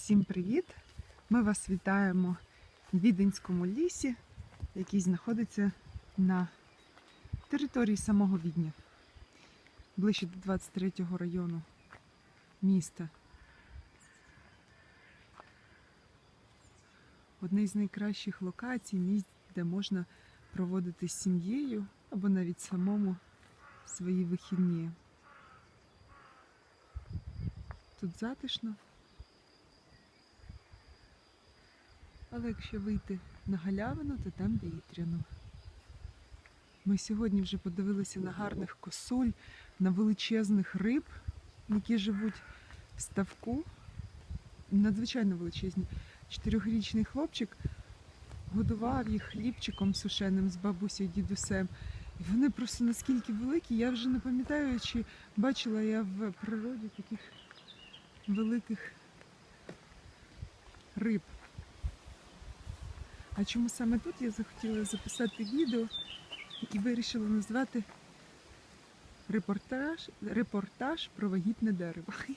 Всім привіт! Ми вас вітаємо в Віденському лісі, який знаходиться на території самого Відня, ближче до 23-го району міста. Одне з найкращих локацій, місць, де можна проводити з сім'єю або навіть самому свої вихідні. Тут затишно. Але якщо вийти на галявину, то там вітряно. Ми сьогодні вже подивилися на гарних косуль, на величезних риб, які живуть в ставку. Надзвичайно величезні. Чотирьохрічний хлопчик годував їх хлібчиком сушеним з бабусею дідусем. І вони просто наскільки великі, я вже не пам'ятаю, чи бачила я в природі таких великих риб. А чому саме тут я захотіла записати відео і вирішила назвати репортаж, репортаж про вагітне дерево.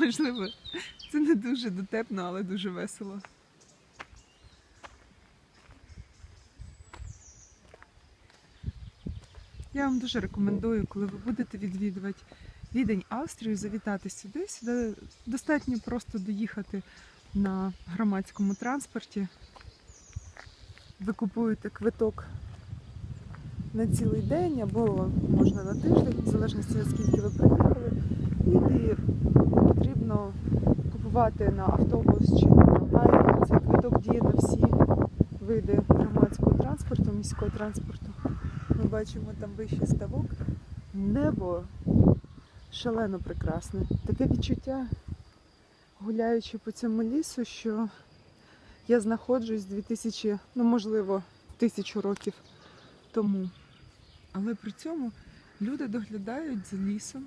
Можливо, це не дуже дотепно, але дуже весело. Я вам дуже рекомендую, коли ви будете відвідувати Відень Австрію, завітати сюди. Сюди достатньо просто доїхати на громадському транспорті. Ви купуєте квиток на цілий день або можна на тиждень, в залежності від скільки ви приїхали. І потрібно купувати на автобус чи на трамвай. Цей квиток діє на всі види громадського транспорту, міського транспорту. Ми бачимо там вищий ставок. Небо шалено прекрасне. Таке відчуття, гуляючи по цьому лісу, що я знаходжусь 2000, ну можливо, тисячу років тому. Але при цьому люди доглядають за лісом.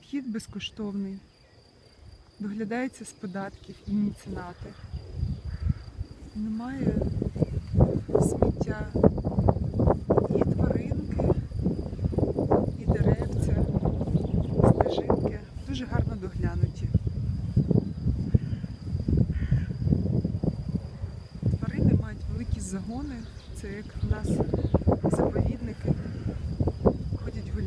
Вхід безкоштовний, доглядається з податків і міценати. Немає загони, це як в нас заповідники ходять гуляти.